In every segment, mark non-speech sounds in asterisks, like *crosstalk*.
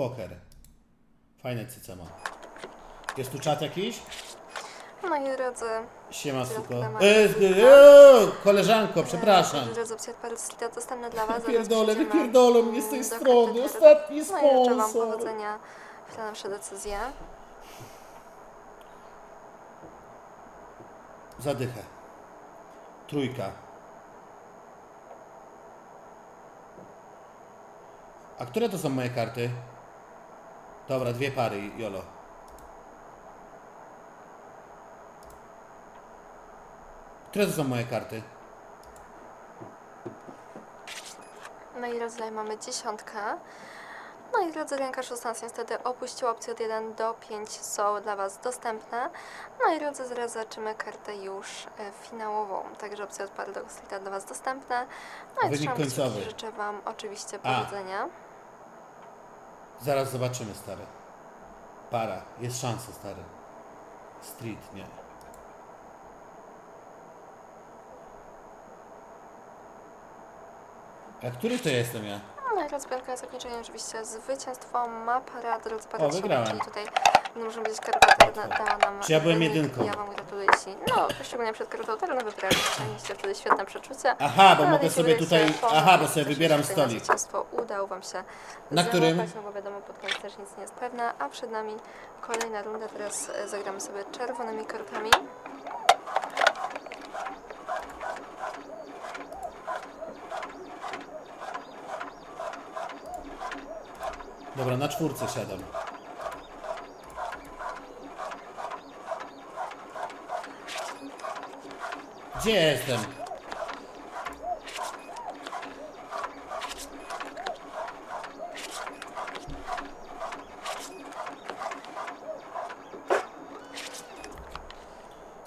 poker. Fajne cyce ma. Jest tu czat jakiś? Moi drodzy, Siema, suko. E, e, e, koleżanko, przepraszam. moi drodzy, slita dostępne dla Was. Przejdziemy wypierdolę mnie z tej strony. Ostatni No i życzę Wam sponsor. powodzenia w te nasze decyzje. Zadychę. Trójka. A które to są moje karty? Dobra, dwie pary, Jolo. Które to są moje karty? No i tutaj mamy dziesiątkę. No i drodzy, ręka 16 niestety opuściła opcję od 1 do 5 są dla Was dostępne. No i drodzy, zaraz zobaczymy kartę już e, finałową. Także opcja od paru do slita dla Was dostępne. No i Wynik trzymam końcowy. życzę Wam oczywiście powodzenia. Zaraz zobaczymy, stary. Para. Jest szansa, stary. Street, nie. A który to jestem ja? No i rozbiórka zakończenia oczywiście zwycięstwo ma parę drodzy O, parę wygrałem. czyli tutaj no, karta, która da- dała nam Czy ja byłem jedynką? Ja Wam gratuluję Ci. No, szczególnie przed kartą terenowy wygraliście, mieliście wtedy świetne przeczucie. Aha, bo Ale mogę jeśli sobie tutaj... Aha, bo sobie wybieram stolik. Zwycięstwo udało Wam się Na którym? No bo wiadomo, pod koniec też nic nie jest pewne, a przed nami kolejna runda. Teraz e, zagramy sobie czerwonymi kartami. Dobra, na czwórce siadam. Gdzie jestem?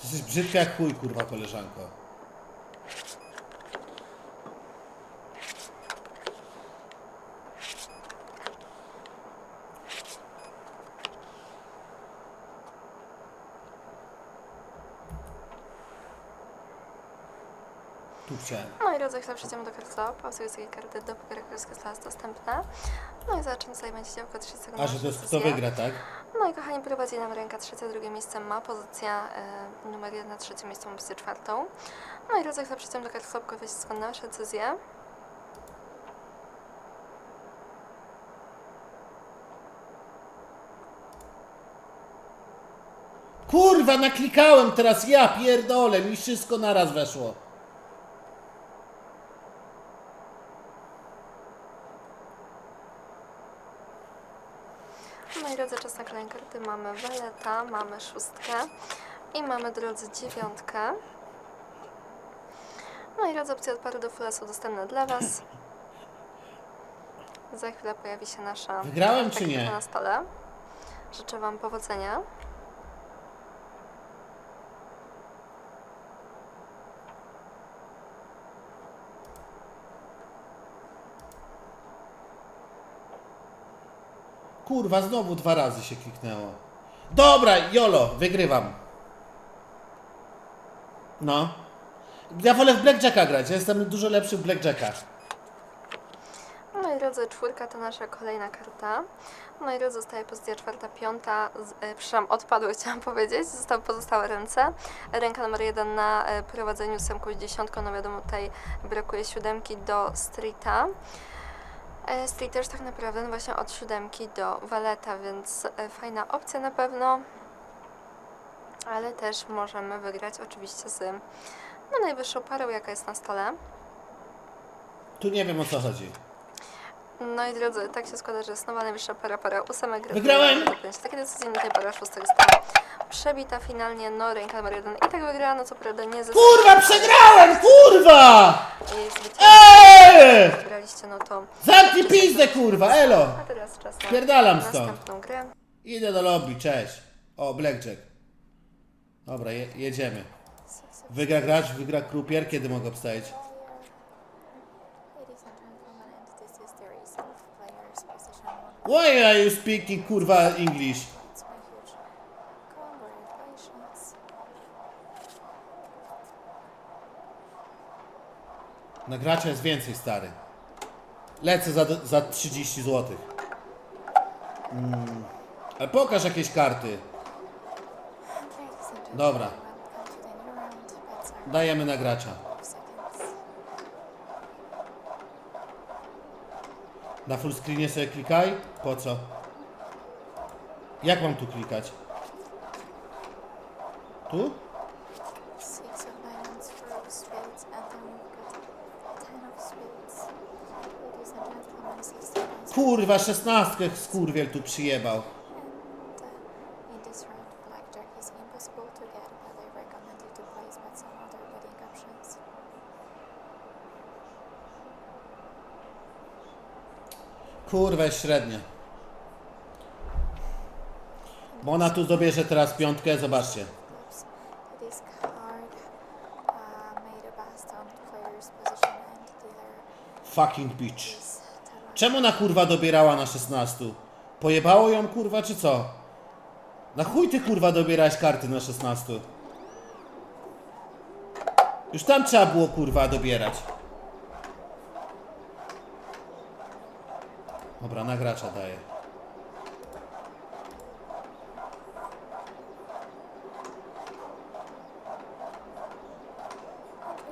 Ty Jesteś brzydka jak chuj, kurwa, koleżanko. Tu chciałem. No i drodzy, chwilę przejdziemy do kart. Pausuję sobie karty do pokera królewskiego jest dostępne. No i zobaczymy, co będzie działko 30 sekund. A, że to jest kto wygra, tak? No i kochani, prowadzi nam ręka trzecia, drugie miejsce ma pozycja e, numer jeden, na trzecim miejscu ma pozycję czwartą. No i drodzy, chwilę przejdziemy do kart wiecie skąd nasze decyzje. Kurwa, naklikałem teraz, ja pierdolę, mi wszystko naraz weszło. No i drodzy, czas na kolejne karty. Mamy waleta, mamy szóstkę i mamy, drodzy, dziewiątkę. No i drodzy, opcje od paru do fulla są dostępne dla Was. Za chwilę pojawi się nasza Wygrałem czy nie? na stole. Życzę Wam powodzenia. Kurwa, znowu dwa razy się kliknęło. Dobra, Jolo, wygrywam. No. Ja wolę w Blackjacka grać, ja jestem dużo lepszy w Blackjacka. No i drodzy, czwórka to nasza kolejna karta. No i drodzy, zostaje pozycja czwarta, piąta, z, e, przepraszam, odpadły *laughs* chciałam powiedzieć, zostały pozostałe ręce. Ręka numer jeden na e, prowadzeniu ósemką i dziesiątką, no wiadomo tutaj brakuje siódemki do streeta. E, street też tak naprawdę no właśnie od siódemki do waleta, więc e, fajna opcja na pewno. Ale też możemy wygrać oczywiście z no, najwyższą parą, jaka jest na stole. Tu nie wiem o co chodzi. No i drodzy, tak się składa, że jest nowa najwyższa para, para ósemek. Wygrałem! Takie decyzje tutaj para szóstek została przebita finalnie, no ręka numer jeden i tak wygrała, no co prawda nie ze Kurwa, przegrałem, kurwa! Eee! Wygraliście, no to... Zamknij pizdę, kurwa, elo! A teraz czas na Spierdalam stąd. następną grę. Idę do lobby, cześć. O, Blackjack. Dobra, je, jedziemy. Wygra gracz, wygra krupier, kiedy mogę obstawić? Ladies and gentlemen, and this is the result. Players position one Why are you speaking, kurwa, English? Na gracza jest więcej, stary. Lecę za, za 30 zł. Ale pokaż jakieś karty. Dobra. Dajemy na gracza. Na full screenie sobie klikaj? Po co? Jak mam tu klikać? Tu? Six of diamonds, four of spades, and then we've got ten of spades. Ladies and gentlemen, six seconds. Kurwa, szesnastkę skurwiel tu przyjebał. And uh, in this round, blackjack is impossible to get, but I recommend you to place bet some other betting options. Kurwa, jest średnia. Bo ona tu dobierze teraz piątkę, zobaczcie. Uh, Fucking bitch. Czemu na kurwa dobierała na 16? Pojebało ją kurwa czy co? Na chuj ty kurwa dobierałeś karty na 16? Już tam trzeba było kurwa dobierać. Dobra, na gracza daję.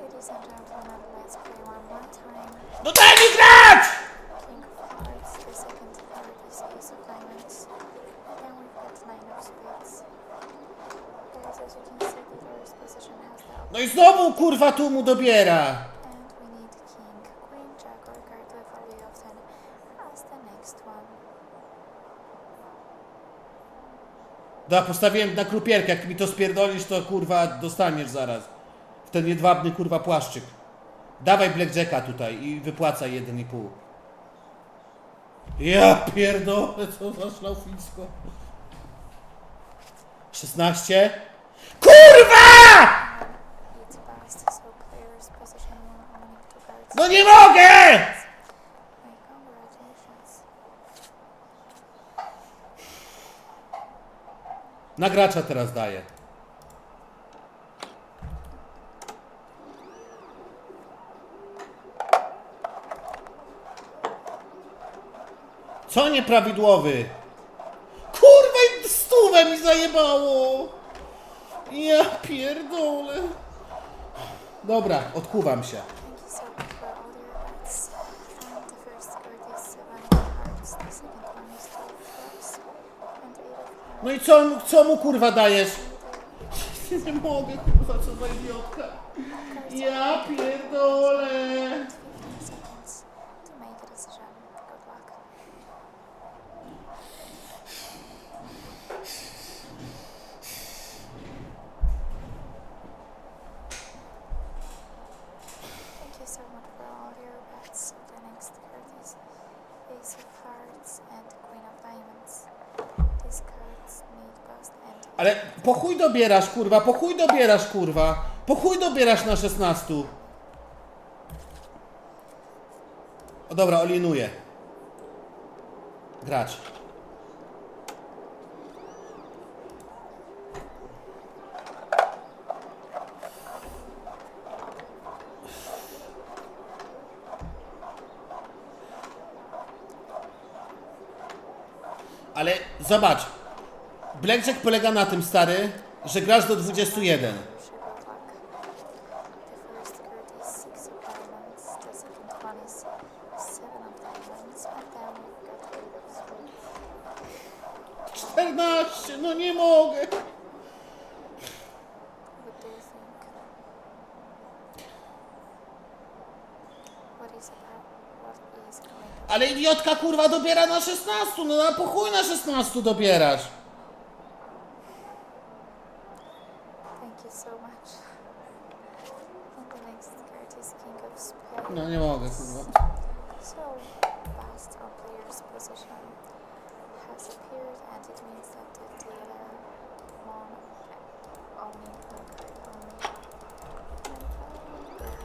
Ladies and gentlemen, let's play one more time. No daj mi grać! King of hearts, the second card is ace of diamonds, and then we've got nine of spades. Guys, as you can see, dealer's position has the No i znowu kurwa tu mu dobiera. And we need king, queen, jack, or card with value of 10 as the next one. Da, postawiłem na krupierkę, jak mi to spierdolisz, to kurwa dostaniesz zaraz. W ten jedwabny kurwa płaszczyk. Dawaj blackjacka tutaj i wypłacaj 1,5. Ja pierdolę, co za szlaufisko. 16? KURWA! No nie mogę! Na gracza teraz daję. Co nieprawidłowy? Kurwa, stówę mi zajebało! Ja pierdolę. Dobra, odkuwam się. No i co, co mu kurwa dajesz? Nie mogę, kurwa, co za idiotka. Ja pierdolę. Ale po chuj dobierasz, kurwa, po chuj dobierasz, kurwa. Po chuj dobierasz na 16. O dobra, olinuję. Gracz. Ale zobacz, Blackjack polega na tym, stary, że grasz do 21. wish you good luck. The first card is Six of Diamonds. The second one is Seven of Diamonds. And then we've got Eight of Spades. 14, no nie mogę. Ale idiotka kurwa dobiera na 16, no na po chuj na 16 dobierasz. Thank you so much. And the next card is King of Spades. No nie mogę kurwa. So, player's position has appeared, and it means that the dealer won owning one card only.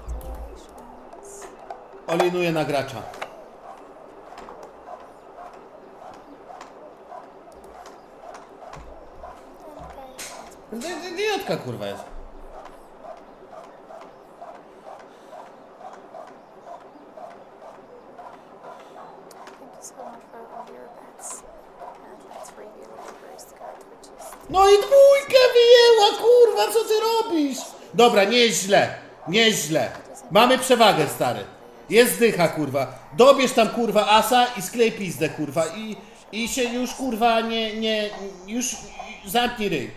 Congratulations. Olinuję na gracza. And guys, that's Idiotka kurwa jest. No i dwójkę wyjęła, kurwa, co ty robisz? Dobra, nie jest źle, nie jest źle. Mamy przewagę, stary. Jest dycha, kurwa. Dobierz tam, kurwa, asa i sklej pizdę, kurwa. I, i się już, kurwa, nie, nie, już zamknij ryj.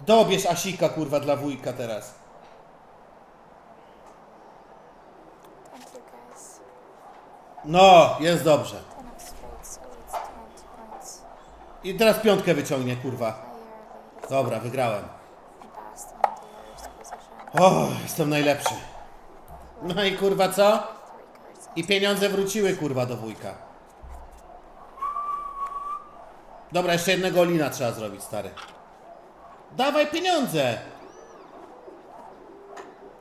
Dobierz asika, kurwa, dla wujka teraz. Thank you guys. No, jest dobrze. Ten of spades, so it's 20 points. I teraz piątkę wyciągnie, kurwa. Dobra, wygrałem. O, jestem najlepszy. No i kurwa co? I pieniądze wróciły kurwa do wujka. Dobra, jeszcze jednego lina trzeba zrobić, stary. Dawaj pieniądze!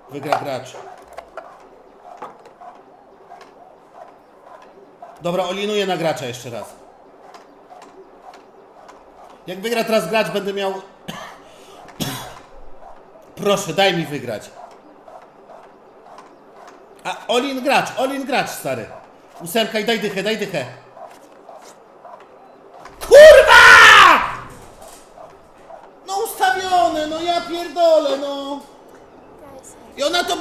Wygra gracz. Dobra, olinuję na gracza jeszcze raz. Jak wygra teraz gracz, będę miał... *coughs* Proszę, daj mi wygrać. A, Olin gracz, Olin gracz, stary. Ósemka i daj dychę, daj dychę. Kurwa! No ustawione, no ja pierdolę, no. Guys,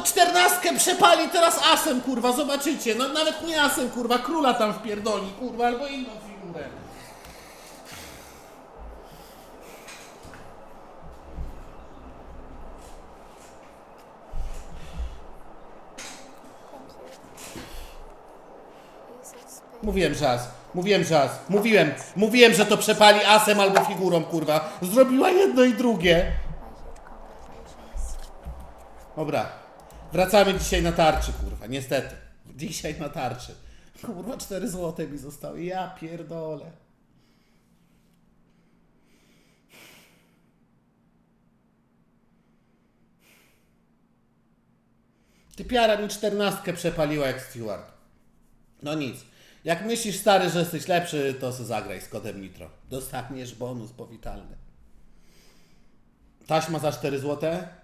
Tą czternastkę przepali teraz asem, kurwa, zobaczycie. No nawet nie asem, kurwa, króla tam wpierdoli, kurwa, albo inną figurę. Mówiłem, że as. Mówiłem, że as. Mówiłem, mówiłem, że to przepali asem albo figurą, kurwa. Zrobiła jedno i drugie. Dobra. Wracamy dzisiaj na tarczy, kurwa, niestety. Dzisiaj na tarczy. Kurwa, 4 złote mi zostały. Ja pierdolę. Ty piara mi czternastkę przepaliła jak Steward. No nic. Jak myślisz, stary, że jesteś lepszy, to se zagraj z kodem Nitro. Dostaniesz bonus powitalny. Taśma za 4 złote.